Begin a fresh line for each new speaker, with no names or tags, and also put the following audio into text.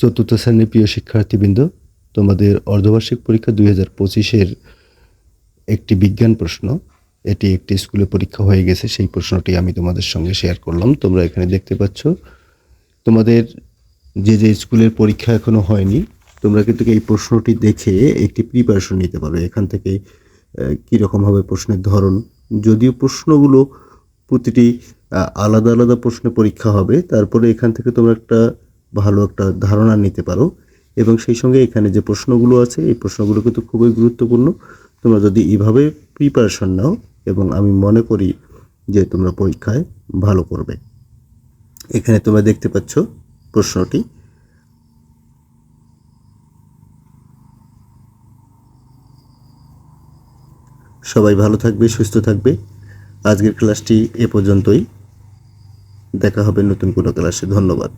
চতুর্থ শ্রেণির প্রিয় শিক্ষার্থীবৃন্দ তোমাদের অর্ধবার্ষিক পরীক্ষা দুই হাজার পঁচিশের একটি বিজ্ঞান প্রশ্ন। এটি একটি স্কুলে পরীক্ষা হয়ে গেছে সেই প্রশ্নটি আমি তোমাদের সঙ্গে শেয়ার করলাম। তোমরা এখানে দেখতে পাচ্ছ তোমাদের যে যে স্কুলের পরীক্ষা এখনও হয়নি তোমরা কিন্তু এই প্রশ্নটি দেখে একটি প্রিপারেশন নিতে পারবে। এখান থেকে আহ, কীরকম হবে প্রশ্নের ধরন। যদিও প্রশ্নগুলো প্রতিটি আলাদা আলাদা প্রশ্নে পরীক্ষা হবে তারপরে এখান থেকে তোমরা একটা ভালো একটা ধারণা নিতে পারো। এবং সেই সঙ্গে এখানে যে প্রশ্নগুলো আছে, এই প্রশ্নগুলো কিন্তু খুবই গুরুত্বপূর্ণ। তোমরা যদি এইভাবে প্রিপারেশন নাও, এবং আমি মনে করি যে তোমরা পরীক্ষায় ভালো করবে। এখানে তোমরা দেখতে পাচ্ছ প্রশ্নটি। সবাই ভালো থাকবে, সুস্থ থাকবে। আজকের ক্লাসটি এ পর্যন্তই। দেখা হবে নতুন কোনো ক্লাসে। ধন্যবাদ।